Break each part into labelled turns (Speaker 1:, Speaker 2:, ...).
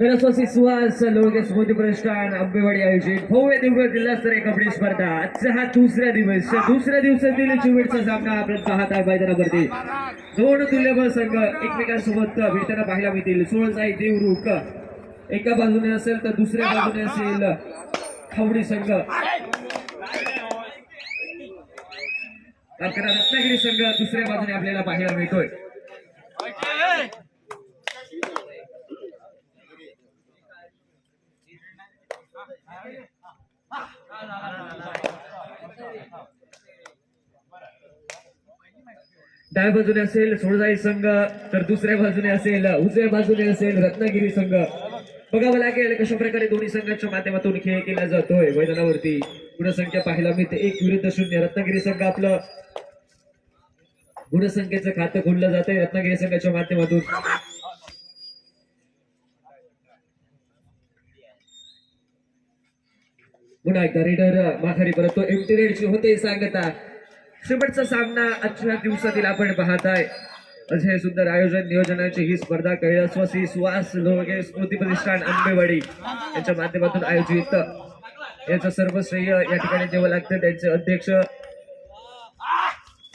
Speaker 1: सरस्वती सुहास लोके स्मृती प्रतिष्ठान आंबेवाडी आयोजित. भव्य दिव्य जिल्हास्तरीय कबड्डी स्पर्धा. आजचा हा दुसरा दिवस. दुसऱ्या दिवसातील चिवेडचा सामना आपण पाहत आहे मैदानावरती. दोन तुल्यबळ संघ एकमेकांसोबत भेटताना पाहायला मिळतील. सोळसाई देवरुख एका बाजूने असेल तर दुसऱ्या बाजूने असेल खावडी संघ. अकरा रत्नागिरी संघ दुसऱ्या बाजूने आपल्याला पाहायला मिळतोय. डाव्या बाजूने असेल सोळजाई संघ तर दुसऱ्या बाजूने असेल उजव्या बाजूने असेल रत्नागिरी संघ. बघावं लागेल कशा प्रकारे दोन्ही संघाच्या माध्यमातून खेळ केला जातोय मैदानावरती. गुणसंख्या पाहायला मिळते. एक विरुद्ध शून्य. रत्नागिरी संघ आपलं गुणसंख्येचं खातं खोललं जातंय. रत्नागिरी संघाच्या माध्यमातून. पुन्हा एकदा रेडर माघारी परत एमटी रेडची होते सांगता. शेवटचा सामना आजच्या दिवसातील आपण पाहताय. असे सुंदर आयोजन नियोजनाची ही स्पर्धा कैलासवासी सुहास लोगे स्मृती प्रतिष्ठान आंबेवाडी यांच्या माध्यमातून आयोजित यांचं सर्व श्रेय या ठिकाणी जेव्हा लागतं. त्यांचे अध्यक्ष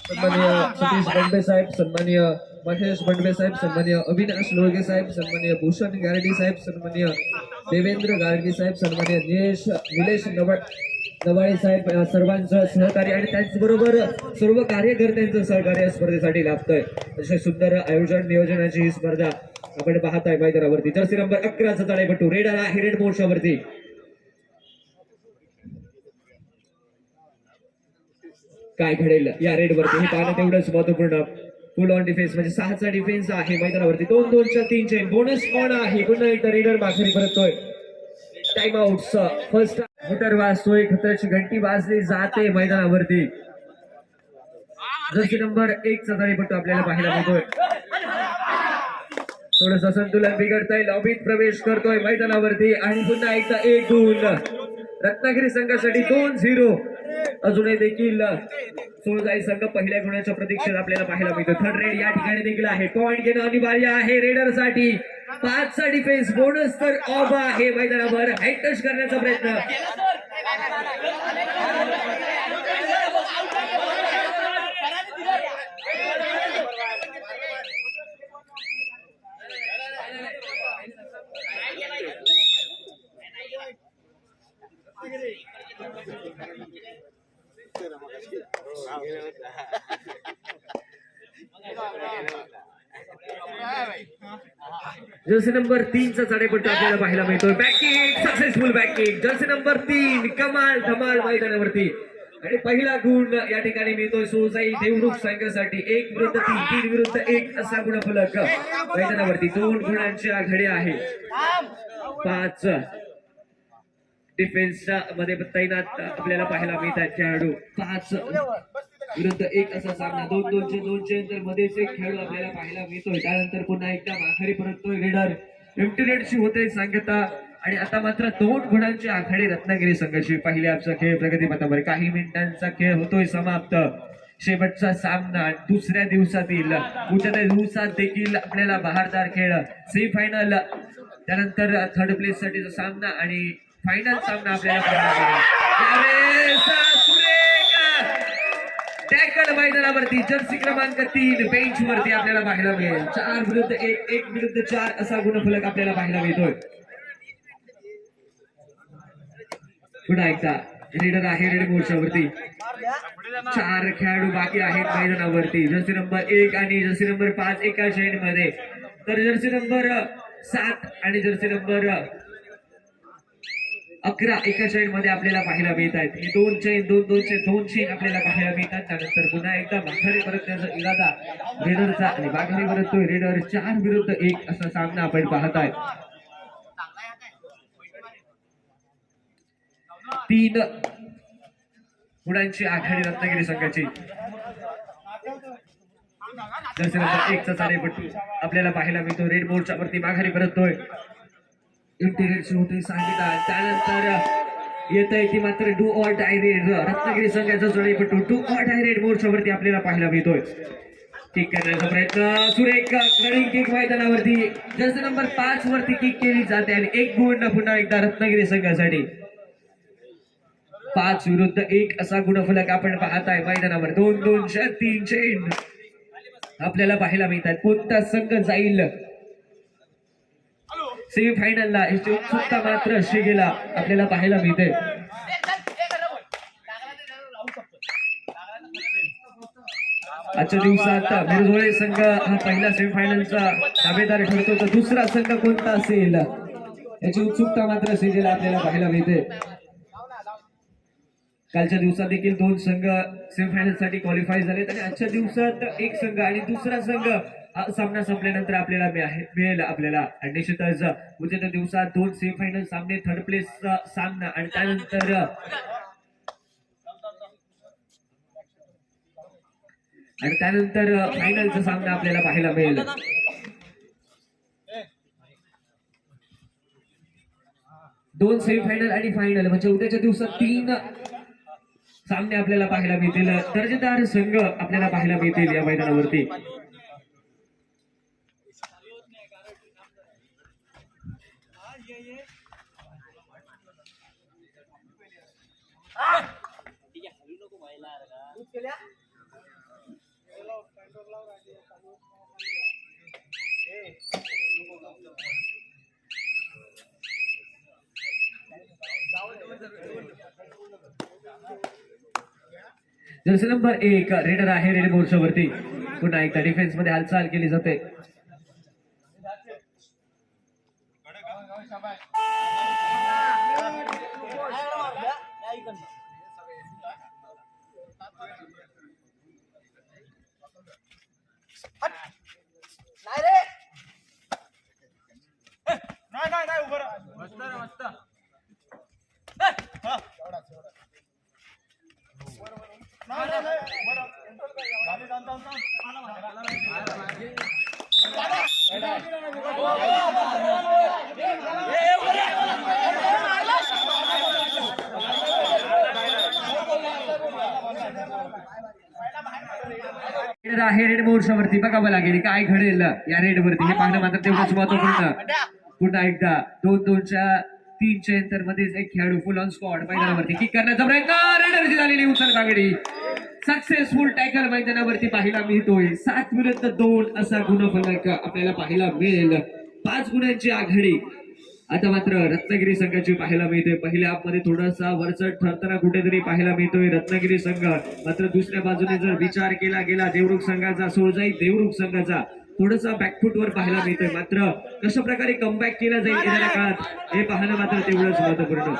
Speaker 1: सन्मान्य सतीश बंडे साहेब सन्मान्य महेश बंडवे साहेब सन्मान्य अविनाश लोळगे साहेब सन्मान्य भूषण गारडी साहेब सन्मान्य देवेंद्र गारडी साहेब सन्मान्य निलेश निलेश नवा नवाळे साहेब सर्वांचं सहकार्य आणि त्याचबरोबर सर्व कार्यकर्त्यांचं सहकार्य या स्पर्धेसाठी लाभतंय. अशा सुंदर आयोजन नियोजनाची ही स्पर्धा आपण पाहताय मैदानावरती. जर्सी नंबर अकराचा तळेपट्टू रेड आला आहे रेड मोर्चावरती. काय घडेल या रेडवरती हे पाहणं तेवढंच महत्त्वपूर्ण फुल ऑन डिफेन्स म्हणजे सहाचा डिफेन्स आहे मैदानावरती. दोन दोनच्या तीनचे बोनस कोण आहे. पुन्हा एकदा रेडर माघारी परततोय. टाइम आउट फर्स्ट मोटर वाजतोय. खतराची घंटी वाजली जाते मैदानावरती. जशी नंबर एक चा तळीपट्टू आपल्याला पाहायला मिळतोय. थोडस संतुलन बिघडतंय. लॉबीत प्रवेश करतोय मैदानावरती आणि पुन्हा एकदा एक गुण रत्नागिरी संघासाठी दोन झिरो. अजूनही देखील सोळजाई संघ पहिल्या गुणाच्या प्रतीक्षेत आपल्याला पाहायला मिळतो. थर्ड रेड या ठिकाणी देखील आहे. पॉईंट घेणं अनिवार्य आहे. रेडरसाठी पाचचा डिफेन्स बोनस तर ऑबा आहे. मैदानावर हॅटच करण्याचा प्रयत्न. जर्सी नंबर तीनचा चढाईपट्टू आपल्याला पाहायला मिळतो backing successful backing jersey number तीन कमाल धमाल मैदानावरती. आणि पहिला गुण या ठिकाणी मिळतोय सोसाई देवरुख संघासाठी. एक विरुद्ध तीन तीन विरुद्ध एक असा गुणफलक मैदानावरती. दोन गुणांची आघाडी आहे पाच. डिफेन्सच्या मध्ये तैनात आपल्याला पाहायला मिळतात खेळाडू. पाच. विरुद्ध एक असा सामना. दोन दोनशे दोनशे तर मध्येच एक खेळाडू आपल्याला पाहायला मिळतोय त्यानंतर पुन्हा एकदा माघारी परततोय रेडर एमटी होते सांगता. आणि आता मात्र दोन गुणांची आखाडी रत्नागिरी संघाशी पहिले आमचा खेळ प्रगतीपथावर काही मिनिटांचा खेळ होतोय समाप्त. शेवटचा सामना दुसऱ्या दिवसातील. उद्या दिवसात देखील आपल्याला बहारदार खेळ. सेमीफायनल त्यानंतर थर्ड प्लेस साठीचा सामना आणि फायनल सामना आपल्याला मैदानावरती जर्सी क्रमांक तीन बेंच वरती आपल्याला पाहायला मिळेल. चार विरुद्ध एक एक विरुद्ध चार असा गुणफलक आपल्याला पाहायला मिळतोय. पुन्हा एकदा रेडर आहे रेड मोर्चावरती. चार खेळाडू बाकी आहेत मैदानावरती. जर्सी नंबर एक आणि जर्सी नंबर पाच एका शेडमध्ये तर जर्सी नंबर सात आणि जर्सी नंबर अकरा एका चैनमध्ये आपल्याला पाहायला मिळत आहेत हे दोन चैन दोन दोन दोनशे दोन चैन आपल्याला पाहायला मिळतात. त्यानंतर पुन्हा एकदा माघारी परतण्याचा इरादा रेडरचा आणि माघारी परततोय रेडर चार विरुद्ध एक असा सामना आपण पाहत आहे तीन गुणांची आघाडी रत्नागिरी संघाची. जर्सी नंबर एकचा साडेपट्टू आपल्याला पाहायला मिळतो. रेड मोडच्या वरती माघारी परततोय. इंटिरियर होते सांगितलं. त्यानंतर येत आहे ती मात्र do or die raid Ratnagiri संघाचा पण डू ऑर डाय रेड आपल्याला पाहायला मिळतोय. किक करण्याचा प्रयत्न. सुरेख रनिंग किक मैदानावरती. जसं नंबर पाच वरती किक केली जाते आणि एक गुण पुन्हा एकदा रत्नागिरी संघासाठी. पाच विरुद्ध एक असा गुणफलक आपण पाहताय मैदानावर. दोन दोनशे तीनशे आपल्याला पाहायला मिळतात. कोणता संघ जाईल? सेमीफायनलला याची उत्सुकता मात्र शिगेला आपल्याला पाहायला मिळते. आजच्या दिवसात मिरझोळे संघ हा पहिला सेमीफायनलचा दावेदार ठरतो. तर दुसरा संघ कोणता असेल? याची उत्सुकता मात्र शिगेला आपल्याला पाहायला मिळते. कालच्या दिवसात देखील दोन संघ सेमीफायनलसाठी क्वालिफाय झालेत आणि आजच्या दिवसात एक संघ आणि दुसरा संघ हा सामना संपल्यानंतर आपल्याला मिळेल आपल्याला. आणि निश्चितच उद्याच्या दिवसात दोन सेमीफायनल सामने थर्ड प्लेसचा सामना. आणि त्यानंतर आणि त्यानंतर फायनलचा सामना आपल्याला पाहायला मिळेल. दोन सेमीफायनल आणि फायनल म्हणजे उद्याच्या दिवसात तीन सामने आपल्याला पाहायला मिळतील. दर्जेदार संघ आपल्याला पाहायला मिळतील या मैदानावरती. जर्सी नंबर एक रेडर आहे रेड मोर्चावरती. पुन्हा एकदा डिफेन्समध्ये हालचाल केली जाते.
Speaker 2: नाही रे नाही नाही नाही उभं राहा. मस्त रे, मस्त. हा. नाही, नाही, नाही, उभं राहा. खाली जाऊन, जाऊन, जाऊन. आला बाहेर, आला बाहेर.
Speaker 1: रेडर मोर्चावरती बघावं लागेल काय घडेल या रेड वरती. हे पाहणं मात्र तेवढंच महत्त्वपूर्ण पुन्हा एकदा दोन दोनच्या तीनच्या अंतर मध्येच एक खेळाडू फुल ऑन स्पॉट मैदानावरती किक करण्याचा प्रयत्न. रेडरची झालेली उचल बागडी सक्सेसफुल टॅकल मैदानावरती पाहायला मिळतोय. सात विरुद्ध दोन असा गुणफलक आपल्याला पाहायला मिळेल. पाच गुणांची आघाडी. आता मात्र रत्नागिरी संघाची पाहायला मिळते पहिल्या मध्ये थोडासा वरचढ ठरताना कुठेतरी पाहायला मिळतोय रत्नागिरी संघ. मात्र दुसऱ्या बाजूने जर विचार केला गेला देवरुख संघाचा सोळजाई देवरुख संघाचा थोडसा बॅकफुटवर पाहायला मिळतोय. मात्र कशा प्रकारे कमबॅक केला जाईल येणाऱ्या काळात हे पाहणं मात्र तेवढंच महत्त्वपूर्ण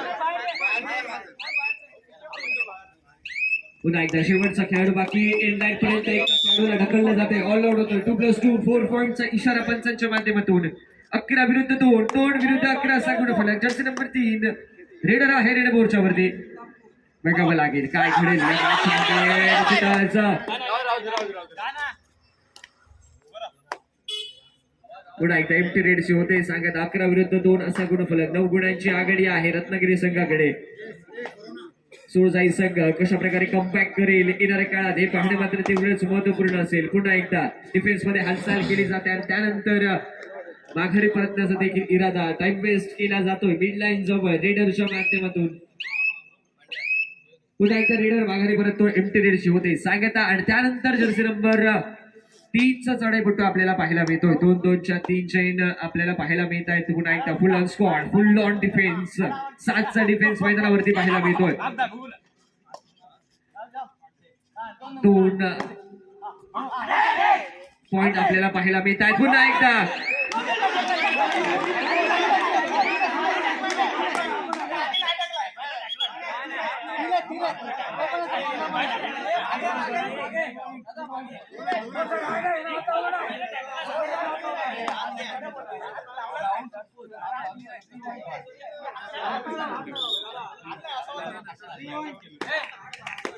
Speaker 1: पुन्हा एकदा शेवटचा खेळाडू बाकी एन लाईन पर्यंत एका खेळाडूला ढकललं जाते ऑल आउट होतं टू प्लस टू फोर पॉईंटचा इशारा पंचांच्या माध्यमातून. अकरा विरुद्ध दोन दोन विरुद्ध अकरा असा गुणफलक जर्सी नंबर तीन रेडर आहे रेड बोर्डच्यावरती बघावं लागेल. काय घडेल. पुन्हा एकदा एमटी रेडशी होते. सांगत अकरा विरुद्ध दोन असा गुणफलक नऊ गुणांची आघाडी आहे रत्नागिरी संघाकडे. सुळजाई संघ कशा प्रकारे कमबॅक करेल? येणाऱ्या काळात हे पाहणे मात्र तेवढेच महत्त्वपूर्ण असेल. पुन्हा एकदा डिफेन्समध्ये हालचाल केली जाते आणि त्यानंतर माघारी परतण्याचा देखील इरादा टाइम वेस्ट केला जातोय. मिड लाईन जवळ रेडरच्या माध्यमातून. पुन्हा एकदा रेडर माघारी परततो एमटी रेडशी होते. सांगता आणि त्यानंतर जर्सी नंबर तीनचा चढाईपट्टू आपल्याला पाहायला मिळतोय. दोन दोनच्या तीन चैन आपल्याला पाहायला मिळत आहेत. पुन्हा एकदा full on squad full on defence सातचा defence मैदानावरती पाहायला मिळतोय. दोन पॉइंट आपल्याला पाहायला मिळत आहेत. पुन्हा एकदा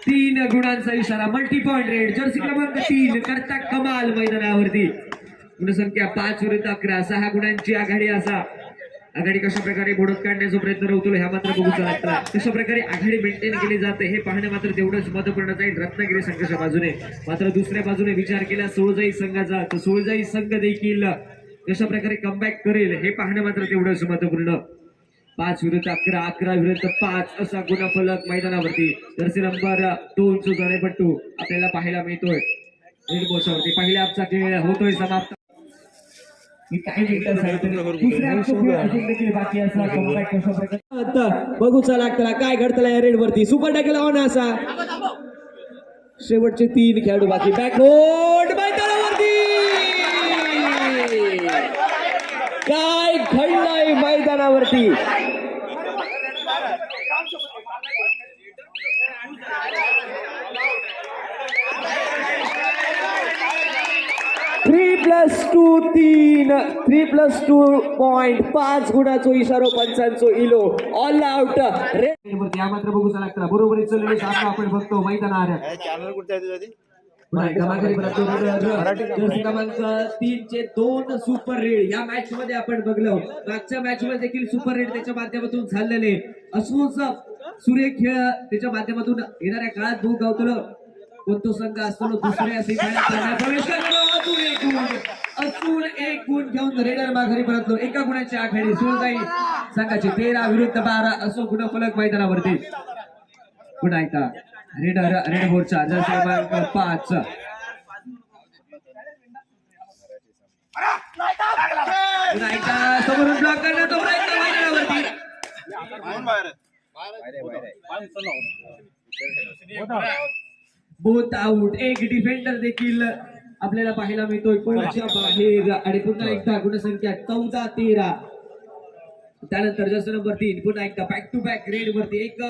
Speaker 1: तीन गुणांचा इशारा मल्टी पॉइंट रेड जर्सी क्रमांक तीन करता कमाल मैदानावरती. गुणसंख्या पाच विरुद्ध अकरा सहा गुणांची आघाडी असा. आघाडी कशा प्रकारे मोडत काढण्याचा प्रयत्न होतो ह्या मात्र बघूचा लागला कशा प्रकारे आघाडी मेंटेन केली जाते हे पाहणे मात्र तेवढंच महत्त्वपूर्ण जाईल रत्नागिरी संघाच्या बाजूने. मात्र दुसऱ्या बाजूने विचार केला सोळजाई संघाचा. तर सोळजाई संघ देखील कशा प्रकारे कमबॅक करेल हे पाहणे मात्र तेवढंच महत्त्वपूर्ण पाच विरुद्ध अकरा अकरा विरुद्ध पाच असा गुणफलक मैदानावरती. जर्सी नंबर दोन चा जडेपट्टू आपल्याला पाहायला मिळतोय. पहिल्या आपचा खेळ होतोय समाप्त. बघूचा लागतला काय घडतला या रेड वरती. सुपर टॅकल ऑन असा. शेवटचे तीन खेळाडू बाकी. बॅकवर्ड मैदानावरती. काय घडलंय मैदानावरती थ्री प्लस टू तीन थ्री प्लस टू पॉइंट पाच गुणाचो इशारो पंचांचो इलो. ऑल आउट रेड या मात्र बघू लागला बरोबर चाललेले सामना आपण बघतो. मैदानावर
Speaker 2: चॅनल कुठे
Speaker 1: क्रमांक तीन चे दोन सुपर रेड या मॅच मध्ये आपण बघलो. मागच्या मॅच मध्ये देखील सुपर रेड त्याच्या माध्यमातून झालेले असूच सुरेख खेळ त्याच्या माध्यमातून येणाऱ्या काळात भूक गावतलं. कोणतो संघ असतो दुसऱ्या प्रवेश करतो. अतुल एक गुण. अजून एक गुण घेऊन रेडर माघारी परतलो एका गुणाची आघाडी सुरजाई संघाची तेरा विरुद्ध बारा असो गुणफलक मैदानावरती. पुन्हा एकदा रेडर रेड बोर्डचा. जर क्रमांक पाच. पुन्हा एकदा समोरून ब्लॉक करण्याचा प्रयत्न मैदानावरती. बोथ आउट एक डिफेंडर देखील आपल्याला पाहायला मिळतोय कोणच्या बाहेर? आणि पुन्हा एकदा गुणसंख्या चौदा तेरा. त्यानंतर जसं नंबर तीन पुन्हा एकदा बॅक टू बॅक रेड वरती एक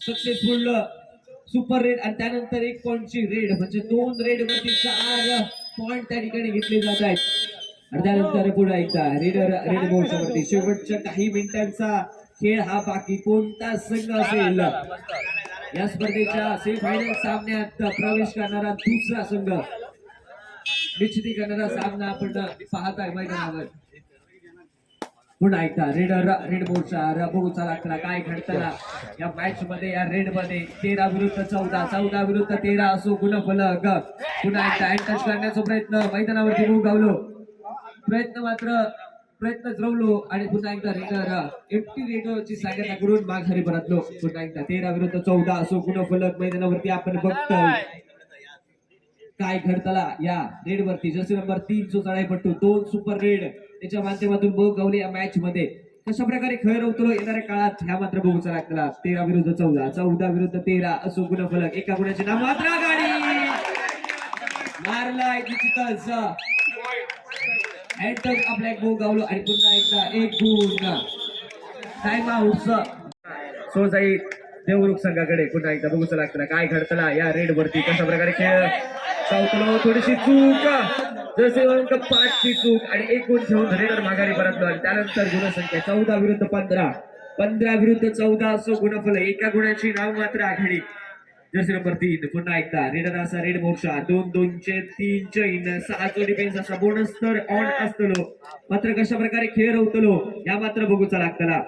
Speaker 1: सक्सेसफुल सुपर रेड आणि त्यानंतर एक पॉईंटची रेड म्हणजे दोन रेड वरती चार पॉइंट त्या ठिकाणी घेतले जात आहेत. आणि त्यानंतर पुन्हा एकदा रेडर रेड बोर्डच्या वरती. शेवटच्या काही मिनिटांचा खेळ हा बाकी कोणता संघ असेल? या स्पर्धेच्या सेमीफायनल सामन्यात प्रवेश करणारा दुसरा संघ. निश्चिती करणारा सामना आपण पाहत आहे मैदानावर पुन्हा एकदा रेड रेड बोर्डचा बघूचा लागला काय घडताना या मॅच मध्ये या रेडमध्ये तेरा विरुद्ध चौदा चौदा विरुद्ध तेरा असो गुणफलक पुन्हा एकदा टच करण्याचा प्रयत्न मैदानावरती मूग गावलो प्रयत्न मात्र प्रयत्न जमलो आणि पुन्हा एकदा रेडर एफटी रेडरची सांगता करून माघारी परतलो पुन्हा एकदा तेरा विरुद्ध चौदा असो गुणफलक मैदानावरती आपण बघतो काय घडतला? या रेड वरती. जसे नंबर तीन जो चढाईपट्टू दोन सुपर रेड त्याच्या माध्यमातून बघ गवले या मॅच मध्ये. कशा प्रकारे खेळ रवतो येणाऱ्या काळात? ह्या मात्र बघूचा लागला तेरा विरुद्ध चौदा. चौदा विरुद्ध तेरा. असो गुणफलक. एका गुणाचे नाव मात्र गाडी मारलाय निश्चितच. हँड आपला एक गोल गावलो आणि पुन्हा एकदा एक गुण. टाइम आउट सो जाईल देवरुख संघाकडे पुन्हा एकदा बघूचा लागतं काय घडतला? या रेड वरती कशा प्रकारे खेळ? चावतलो हो, थोडीशी चूक. जसे अंक पाचची चूक आणि एक गुण घेऊन माघारी परतलो आणि त्यानंतर गुणसंख्या चौदा विरुद्ध पंधरा. पंधरा विरुद्ध चौदा असो गुणफल एका गुणाची नाव मात्र आघाडी. जर्सी नंबर तीन पुन्हा एकदा रेडर असा रेड मोर्चा. दोन दोनचे तीन चैन सहाचो डिफेन्स असा बोनस तर ऑन असतलो. मात्र कशा प्रकारे खेळ रवतलो या मात्र बघूचा लागतला.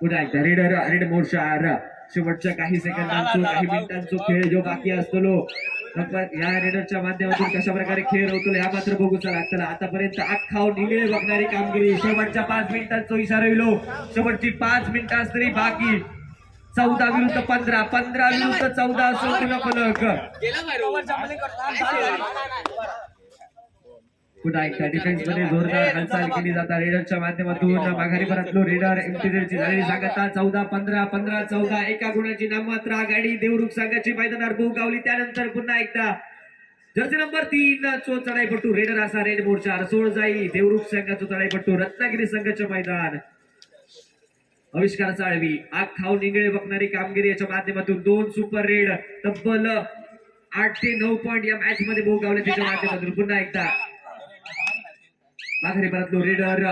Speaker 1: पुन्हा एकदा रेडर रेड मोर्चा. शेवटच्या काही सेकंदांचो काही मिनिटांचो खेळ जो बाकी असतलो. या रेडरच्या माध्यमातून कशा प्रकारे खेळ रवतलो या मात्र बघूचा लागतला आतापर्यंत अख्खाव निळे बघणारी कामगिरी. शेवटच्या पाच मिनिटांचो इशारा येलो शेवटची पाच मिनिटांच तरी बाकी. चौदा विरुद्ध पंधरा. पंधरा विरुद्ध चौदा असो फलक. पुन्हा एकदा डिफेन्समध्ये जोरदार हालचाल केली जातात रेडरच्या माध्यमातून माघारी परतलो. रेडर इंटिरियरची झालेली सांगता. चौदा पंधरा पंधरा चौदा. एका गुणाची नाममात्र आघाडी देवरुख संघाची मैदानावर गावली. त्यानंतर पुन्हा एकदा जर्सी नंबर तीन चो चढाईपट्टू रेडर असा रेड मोर्चा सोळ जाई. देवरुख संघाचो चढाईपट्टू रत्नागिरी संघाचे मैदान. आविष्कार चाळवी आग खाऊ निंगळे बघणारी कामगिरी याच्या माध्यमातून दोन सुपर रेड तब्बल आठ ते नऊ पॉईंट या मॅच मध्ये भोग गावले त्याच्या माध्यमातून. पुन्हा एकदा माघारी परतलो रेडर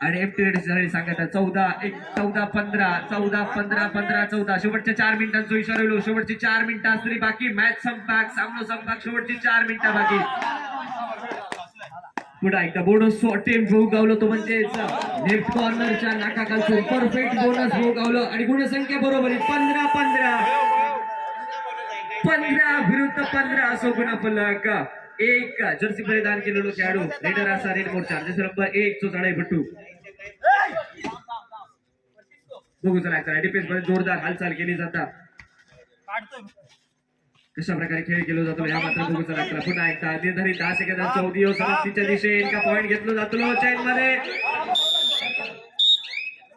Speaker 1: आणि एफ टी झाली सांगत चौदा एक चौदा पंधरा चौदा पंधरा पंधरा चौदा. शेवटच्या चार मिनिटांचो इशारा येलो शेवटची चार मिनिटं असली बाकी. मॅच संपाक सामनो संपाक शेवटची चार मिनिटं बाकी. पुन्हा एकदा बोनस अटेम्प्ट होऊ गावलो तो म्हणजे लेफ्ट कॉर्नरच्या नाकाखालचं परफेक्ट बोनस होऊ गावलो. आणि गुणसंख्या बरोबर आहे. पंधरा पंधरा. पंधरा विरुद्ध पंधरा. असो गुण फलक एक जर्सी परिधान केलेलो खेळाडू रेडर असा रेड मोर्चा जसं नंबर एक चो चढाई भट्टू. बघू चला चला डिफेन्समध्ये जोरदार हालचाल केली जातात कशा प्रकारे खेळ केला जातो या मात्र बघू चला लागला पुन्हा एकदा निर्धारित दहा सेकंदात चौदी तिच्या दिशेने एका पॉईंट घेतलो जातो चैनमध्ये.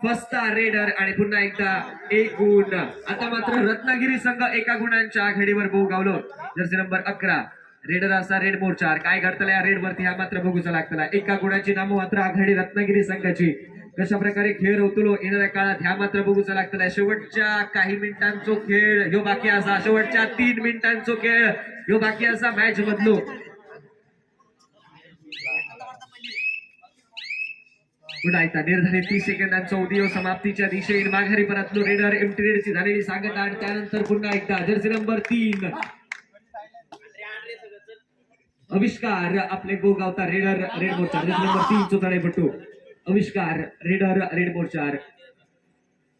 Speaker 1: फस्ता रेडर आणि पुन्हा एकदा एक गुण आता मात्र रत्नागिरी संघ एका गुणांच्या आघाडीवर बहु गावलो जर्सी नंबर अकरा. रेडर असा रेड मोर्चार काय घडतलं या रेड वरती? हा मात्र बघूचा लागतला एका गुणाची नामं मात्र आघाडी रत्नागिरी संघाची. कशा प्रकारे खेळ होतो येणाऱ्या काळात ह्या मात्र बघूचा लागतला शेवटच्या काही मिनिटांचो खेळ ह्यो बाकी असा. शेवटच्या तीन मिनिटांचो खेळ ह्यो बाकी असा मॅच मधलो पुन्हा एकदा निर्धारित तीस सेकंदांचा चौदी समाप्तीच्या दिशेने माघारी परतलो रेडर एमटी रेडची झालेली सांगत आणि त्यानंतर पुन्हा एकदा जर्सी नंबर तीन. आविष्कार आपले गोगावता रेडर रेड मोर्चार नंबर तीन चोताडे भट्टू. आविष्कार रेडर रेड मोर्चार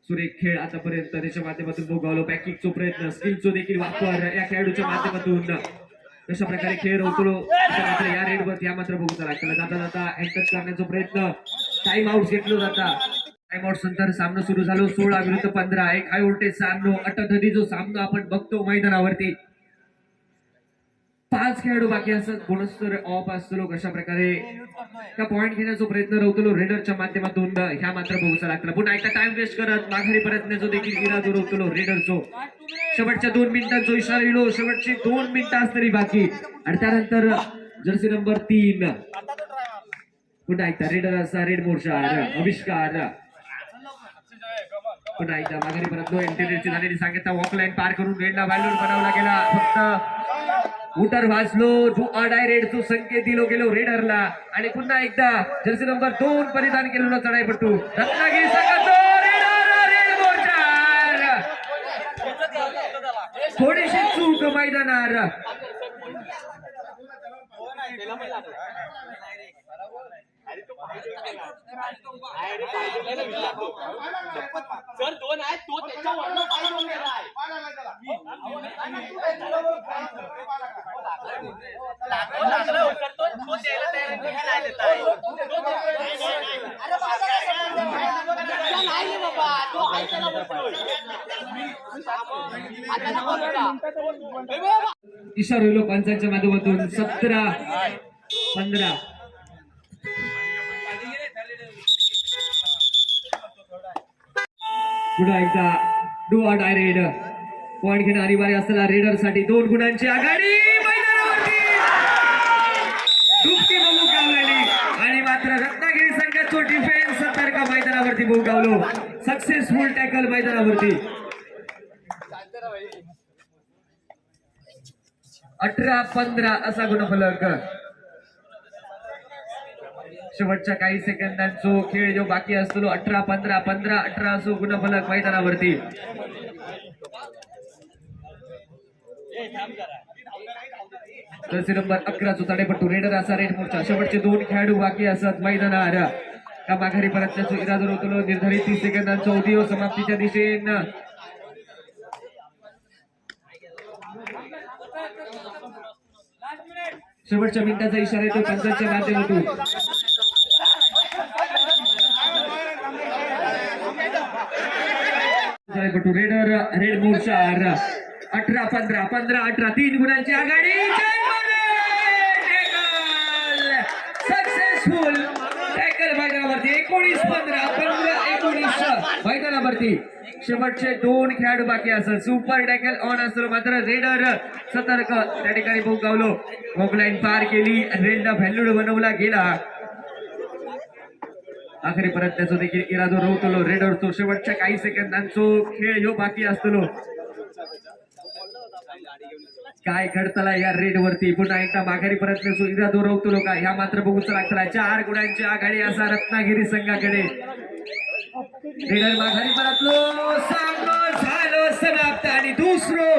Speaker 1: सुरेख खेळ आतापर्यंत त्याच्या माध्यमातून भोगावलो. पॅकिंगचो प्रयत्न स्किलचो देखील वापर या खेळाडूच्या माध्यमातून. कशा प्रकारे खेळ होतो मात्र या रेडवरती या मात्र बघू चला. जाता जाता एंटच करण्याचा प्रयत्न. टाइम आउट घेतलो जाता. टाइम आउट नंतर सामना सुरू झालो. सोळा विरुद्ध पंधरा. एक हाय व्होल्टेज सामनो अटकधी जो सामना आपण बघतो मैदानावरती. पाच खेळाडू बाकी असत बोनस तर ऑफ असतो कशा प्रकारे त्या पॉईंट घेण्याचा प्रयत्न रवतलो रेडरच्या माध्यमातून ह्या मात्र बघूचा लागला पुन्हा एकदा टाइम वेस्ट करत माघारी परतण्याचो देखील इरादो रवतलो रेडरचो शेवटच्या दोन मिनिटांचो इशारा येलो शेवटची दोन मिनिटं असतरी बाकी. आणि त्यानंतर जर्सी नंबर तीन. पुन्हा एकदा रेडर असा रेड मोर्चा. आविष्कार. पुन्हा एकदा माघारी परत इंटेरियरची झालेली सांगितलं वॉकलाईन पार करून रेडला व्हॅल्यूर बनवला गेला. फक्त उटर वाचलो जो अडाय रेडचो संकेत दिलो गेलो रेडरला. आणि पुन्हा एकदा जर्सी नंबर दोन परिधान केलेलो चढाईपट्टू रत्नागिरी संघाचो थोडीशी चूक मैदानार.
Speaker 3: जर दोन आहेत तो त्याच्या वर्ण पालन घेऊन तर तो नाही, आहे. नाही बाबा तो ऐकायला आता नको
Speaker 1: माध्यमातून सतरा पंधरा पुन्हा एकदा do or die raid. Point घेणं अनिवार्य असताना रेडरसाठी दोन गुणांची आघाडी आणि मात्र रत्नागिरी संघाचो डिफेन्स सतर्क मैदानावरती बघू सक्सेसफुल टॅकल मैदानावरती. अठरा पंधरा असा गुणफलक. शेवटच्या काही सेकंदांचो खेळ जो बाकी असतो अठरा पंधरा पंधरा अठरा असो गुणफलक मैदानावरती. नंबर अकरा चोताडेपट्टू रेडर असा रेड मोर्चा. शेवटचे दोन खेळाडू बाकी असत मैदानावर का माघारी परतण्याचो इरादा होतो निर्धारित तीस सेकंदांचा उदय समाप्तीच्या दिशेनं. शेवटच्या मिनिटाचा इशारा येतो पंचांच्या माध्यमातून. रेडर रेड मोर्चार अठरा पंधरा पंधरा अठरा तीन गुणांची आघाडी. सक्सेसफुल टॅकल मैदानावरती एकोणीस पंधरा पंधरा एकोणीस. मैदानावरती शेवटचे दोन खेळाडू बाकी असत सुपर टॅकल ऑन असलो मात्र रेडर सतर्क. त्या ठिकाणी भाऊ गावलो लाईन पार केली. रेडला व्हॅल्यूड बनवला गेला. आखरी परत त्याचो देखील इरादो रवतलो रेडरचो शेवटच्या काही सेकंदांचो खेळ ह्यो बाकी असतलो. काय घडतला या रेड वरती? पुन्हा एकदा माघारी परत इराजो रवतलो का? ह्या मात्र बघूच लागतला चार गुणांची आघाडी असा रत्नागिरी संघाकडे. रेडर माघारी परतलो सामनो झालो समाप्त. आणि दुसरो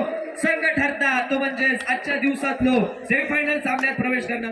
Speaker 1: संघ ठरता तो म्हणजेच आजच्या दिवसातलो सेमीफायनल सामन्यात प्रवेश करणार.